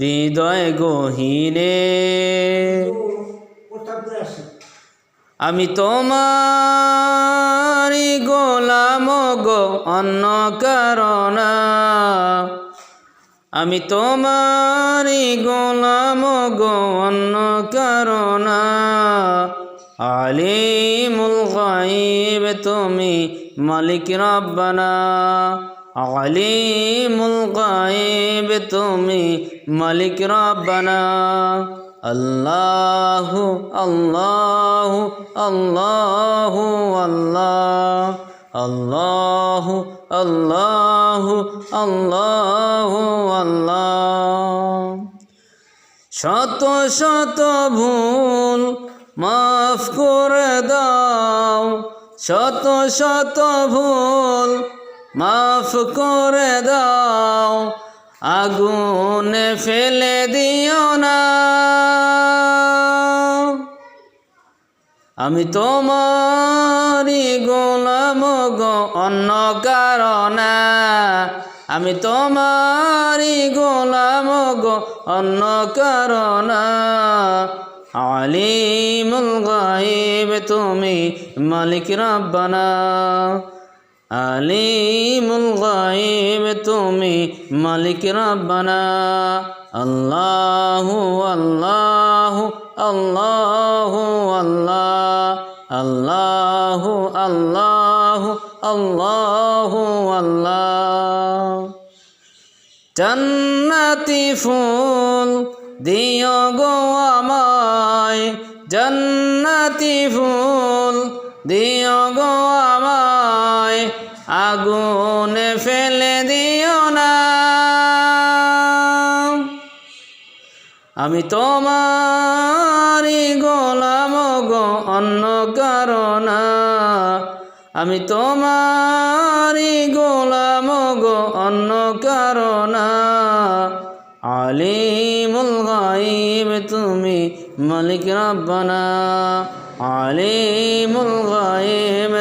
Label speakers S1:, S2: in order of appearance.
S1: হৃদয় গহীনে। আমি তোমারি গোলাম গো অন্য কারণা। আমি তোমারি গোলাম গো অন্য কারণা। আলিমুল গাইব তুমি মালিক রব্বানা। আলিমুল গাইব তুমি মালিক রব্বানা। আল্লাহু আল্লাহু আল্লাহু, আল্লাহ। আল্লাহু আল্লাহু আল্লাহু, আল্লাহ। শত শত ভুল মাফ করে দাও। শত শত ভুল মাফ করে দাও, আগুনে ফেলে দিও না। আমি তোমারি গোলাম গো, অন্য কারণা। আমি তোমারি গোলাম গো, অন্য কারণা। আলিমুল গাইব তুমি মালিক রব্বানা। আলিমুল গাইব তুমি মালিক রব্বানা। আল্লাহু আল্লাহু আল্লাহু আল্লাহ। আল্লাহু আল্লাহু আল্লাহু আল্লাহ। জান্নাতি ফুল দিও গো আমায়। জান্নাতি ফুল দিও গো আমায়। আগুনে ফেলে দিও না। আমি তোমারি গোলাম গো, অন্য কারণা আমি তোমারি গোলাম গো, অন্য কারণা আলিমুল গাইব তুমি মালিক রব্বানা। আলিমুল গাইব